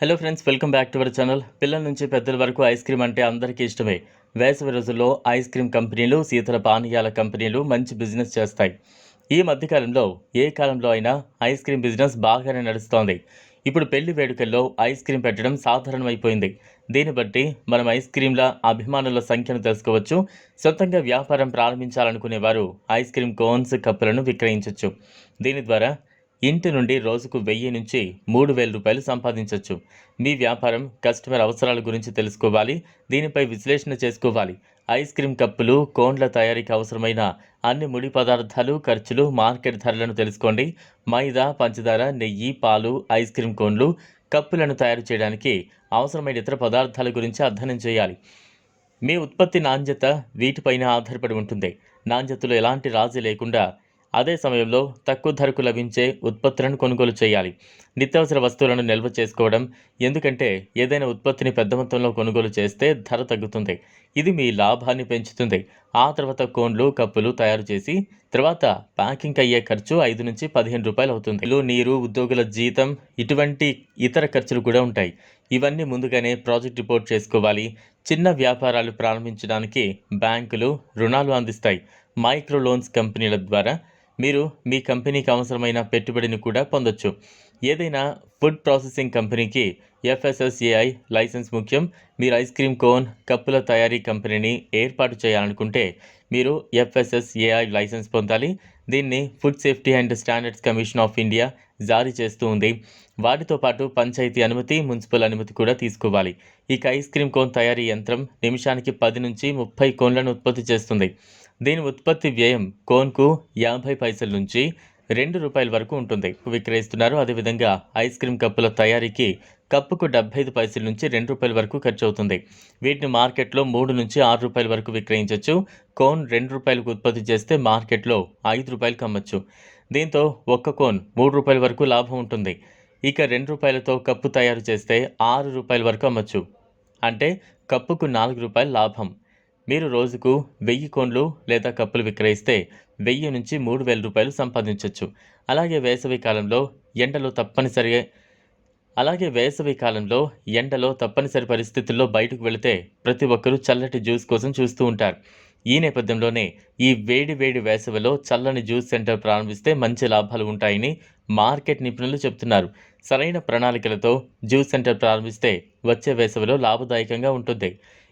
Hello friends welcome back to our channel పిల్లల నుంచి పెద్దల వరకు ఐస్ క్రీమ్ అంటే అందరికీ ఇష్టమే. వేసవి రోజుల్లో ఐస్ క్రీమ్ కంపెనీలు శీతల పానీయాల కంపెనీలు మంచి బిజినెస్ చేస్తాయి. ఈ మధ్యకాలంలో ఏ కాలంలో అయినా ఐస్ క్రీమ్ బిజినెస్ బాగానే నడుస్తోంది. ఇప్పుడు పెళ్ళి వేడుకల్లో ఐస్ క్రీమ్ పెట్టడం సాధారణమైపోయింది. దీన్ని బట్టి మనం ఐస్ క్రీమ్ల అభిమానుల సంఖ్యను తెలుసుకోవచ్చు. సొంతంగా వ్యాపారం ప్రారంభించాలనుకునే వారు ఐస్ క్రీమ్ కోన్స్ కప్పులను విక్రయించవచ్చు దీని ద్వారా ఇంటి నుండి రోజుకు వెయ్యి నుంచి మూడు వేల రూపాయలు సంపాదించవచ్చు మీ వ్యాపారం కస్టమర్ అవసరాల గురించి తెలుసుకోవాలి. దీనిపై విశ్లేషణ చేసుకోవాలి. ఐస్ క్రీమ్ కప్పులు కోన్ల తయారీకి అవసరమైన అన్ని ముడి పదార్థాలు ఖర్చులు మార్కెట్ ధరలను తెలుసుకోండి. మైదా పంచదార నెయ్యి పాలు ఐస్ క్రీమ్ కోన్లు కప్పులను తయారు చేయడానికి అవసరమైన ఇతర పదార్థాల గురించి అధ్యయనం చేయాలి. మీ ఉత్పత్తి నాణ్యత వీటిపైన ఆధారపడి ఉంటుంది. నాణ్యతలో ఎలాంటి రాజీ లేకుండా అదే సమయంలో తక్కువ ధరకు లభించే ఉత్పత్తులను కొనుగోలు చేయాలి. నిత్యావసర వస్తువులను నిల్వ చేసుకోవడం ఎందుకంటే ఏదైనా ఉత్పత్తిని పెద్ద మొత్తంలో కొనుగోలు చేస్తే ధర తగ్గుతుంది. ఇది మీ లాభాన్ని పెంచుతుంది. ఆ తర్వాత కోన్లు కప్పులు తయారు చేసి తర్వాత ప్యాకింగ్ అయ్యే ఖర్చు ఐదు నుంచి పదిహేను రూపాయలు అవుతుంది. నీరు ఉద్యోగుల జీతం ఇటువంటి ఇతర ఖర్చులు కూడా ఉంటాయి. ఇవన్నీ ముందుగానే ప్రాజెక్ట్ రిపోర్ట్ చేసుకోవాలి. చిన్న వ్యాపారాలు ప్రారంభించడానికి బ్యాంకులు రుణాలు అందిస్తాయి. మైక్రో లోన్స్ కంపెనీల ద్వారా మీరు మీ కంపెనీకి అవసరమైన పెట్టుబడిని కూడా పొందొచ్చు. ఏదైనా ఫుడ్ ప్రాసెసింగ్ కంపెనీకి ఎఫ్ఎస్ఎస్ఏఐ లైసెన్స్ ముఖ్యం. మీరు ఐస్ క్రీమ్ కోన్ కప్పుల తయారీ కంపెనీని ఏర్పాటు చేయాలనుకుంటే మీరు ఎఫ్ఎస్ఎస్ఏఐ లైసెన్స్ పొందాలి. దీన్ని food safety and standards commission of India జారీ చేస్తూ ఉంది. వాటితో పాటు పంచాయతీ అనుమతి మున్సిపల్ అనుమతి కూడా తీసుకోవాలి. ఇక ఐస్ క్రీమ్ కోన్ తయారీ యంత్రం నిమిషానికి పది నుంచి ముప్పై కోన్లను ఉత్పత్తి చేస్తుంది. దీని ఉత్పత్తి వ్యయం కోన్కు యాభై పైసల నుంచి రెండు రూపాయల వరకు ఉంటుంది. విక్రయిస్తున్నారు. అదేవిధంగా ఐస్ క్రీమ్ కప్పుల తయారీకి కప్పుకు డెబ్బై ఐదు పైసల నుంచి రెండు రూపాయల వరకు ఖర్చు అవుతుంది వీటిని మార్కెట్లో మూడు నుంచి ఆరు రూపాయల వరకు విక్రయించవచ్చు కోన్ రెండు రూపాయలకు ఉత్పత్తి చేస్తే మార్కెట్లో ఐదు రూపాయలకు అమ్మచ్చు. దీంతో ఒక్క కోన్ మూడు రూపాయల వరకు లాభం ఉంటుంది. ఇక రెండు రూపాయలతో కప్పు తయారు చేస్తే ఆరు రూపాయల వరకు అమ్మచ్చు. అంటే కప్పుకు నాలుగు రూపాయల లాభం. మీరు రోజుకు వెయ్యి కోన్లు లేదా కప్పులు విక్రయిస్తే వెయ్యి నుంచి మూడు వేల రూపాయలు సంపాదించవచ్చు అలాగే వేసవి కాలంలో ఎండలో తప్పనిసరి అలాగే వేసవి కాలంలో ఎండలో తప్పనిసరి పరిస్థితుల్లో బయటకు వెళితే ప్రతి ఒక్కరూ చల్లటి జ్యూస్ కోసం చూస్తూ ఉంటారు. ఈ నేపథ్యంలోనే ఈ వేడి వేడి వేసవిలో చల్లని జ్యూస్ సెంటర్ ప్రారంభిస్తే మంచి లాభాలు ఉంటాయని మార్కెట్ నిపుణులు చెబుతున్నారు. సరైన ప్రణాళికలతో జ్యూస్ సెంటర్ ప్రారంభిస్తే వచ్చే వేసవిలో లాభదాయకంగా ఉంటుంది.